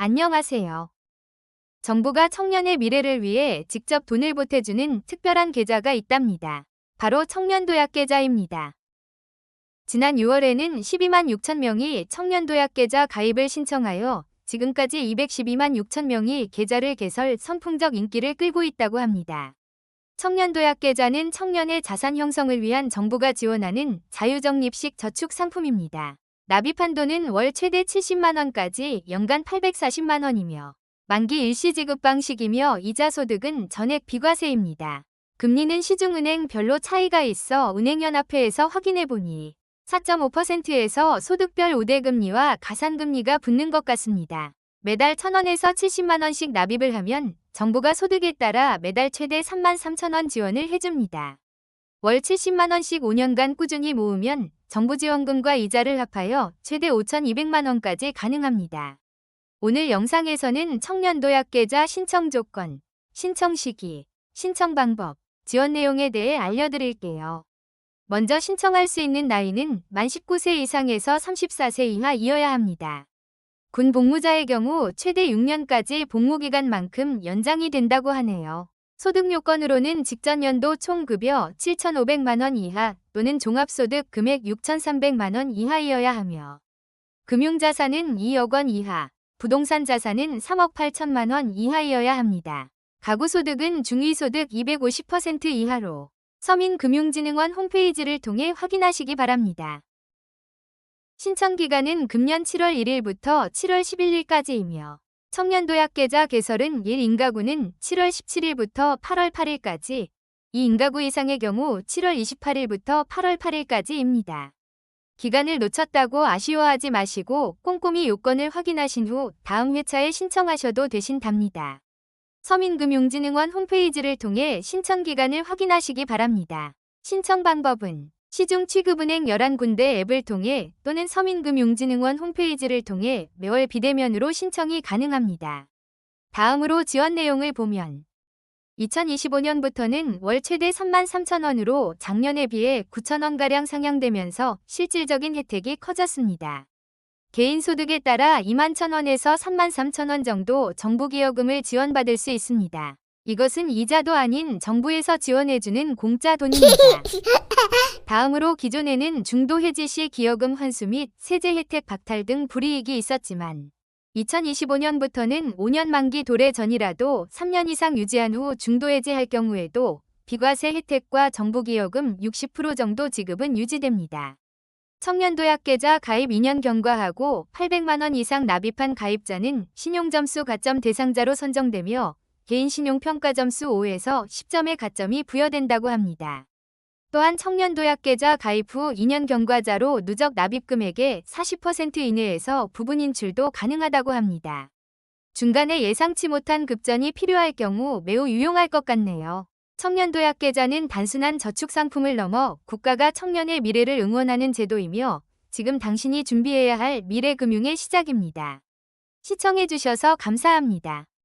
안녕하세요. 정부가 청년의 미래를 위해 직접 돈을 보태주는 특별한 계좌가 있답니다. 바로 청년도약 계좌입니다. 지난 6월에는 12만 6천 명이 청년도약 계좌 가입을 신청하여 지금까지 212만 6천 명이 계좌를 개설 선풍적 인기를 끌고 있다고 합니다. 청년도약 계좌는 청년의 자산 형성을 위한 정부가 지원하는 자유적립식 저축 상품입니다. 납입 한도는 월 최대 70만 원까지 연간 840만 원이며 만기 일시 지급 방식이며 이자 소득은 전액 비과세입니다. 금리는 시중은행 별로 차이가 있어 은행연합회에서 확인해 보니 4.5%에서 소득별 우대금리와 가산금리가 붙는 것 같습니다. 매달 1,000원에서 70만 원씩 납입을 하면 정부가 소득에 따라 매달 최대 3만 3천 원 지원을 해줍니다. 월 70만 원씩 5년간 꾸준히 모으면 정부 지원금과 이자를 합하여 최대 5,200만 원까지 가능합니다. 오늘 영상에서는 청년도약 계좌 신청 조건, 신청 시기, 신청 방법, 지원 내용에 대해 알려드릴게요. 먼저 신청할 수 있는 나이는 만 19세 이상에서 34세 이하이어야 합니다. 군 복무자의 경우 최대 6년까지 복무기간만큼 연장이 된다고 하네요. 소득 요건으로는 직전 연도 총 급여 7,500만 원 이하 또는 종합소득 금액 6,300만 원 이하이어야 하며 금융자산은 2억 원 이하, 부동산 자산은 3억 8천만 원 이하이어야 합니다. 가구소득은 중위소득 250% 이하로 서민금융진흥원 홈페이지를 통해 확인하시기 바랍니다. 신청 기간은 금년 7월 1일부터 7월 11일까지이며 청년도약 계좌 개설은 1인가구는 7월 17일부터 8월 8일까지, 2인가구 이상의 경우 7월 28일부터 8월 8일까지입니다. 기간을 놓쳤다고 아쉬워하지 마시고 꼼꼼히 요건을 확인하신 후 다음 회차에 신청하셔도 되신답니다. 서민금융진흥원 홈페이지를 통해 신청 기간을 확인하시기 바랍니다. 신청 방법은 시중 취급은행 11군데 앱을 통해 또는 서민금융진흥원 홈페이지를 통해 매월 비대면으로 신청이 가능합니다. 다음으로 지원 내용을 보면 2025년부터는 월 최대 3만 3천 원으로 작년에 비해 9천 원가량 상향되면서 실질적인 혜택이 커졌습니다. 개인 소득에 따라 2만 천 원에서 3만 3천 원 정도 정부 기여금을 지원받을 수 있습니다. 이것은 이자도 아닌 정부에서 지원해주는 공짜 돈입니다. 다음으로 기존에는 중도 해지 시 기여금 환수 및 세제 혜택 박탈 등 불이익이 있었지만 2025년부터는 5년 만기 도래 전이라도 3년 이상 유지한 후 중도 해지할 경우에도 비과세 혜택과 정부 기여금 60% 정도 지급은 유지됩니다. 청년도약 계좌 가입 2년 경과하고 800만 원 이상 납입한 가입자는 신용점수 가점 대상자로 선정되며 개인 신용평가 점수 5에서 10점의 가점이 부여된다고 합니다. 또한 청년도약 계좌 가입 후 2년 경과자로 누적 납입 금액의 40% 이내에서 부분 인출도 가능하다고 합니다. 중간에 예상치 못한 급전이 필요할 경우 매우 유용할 것 같네요. 청년도약 계좌는 단순한 저축 상품을 넘어 국가가 청년의 미래를 응원하는 제도이며 지금 당신이 준비해야 할 미래 금융의 시작입니다. 시청해주셔서 감사합니다.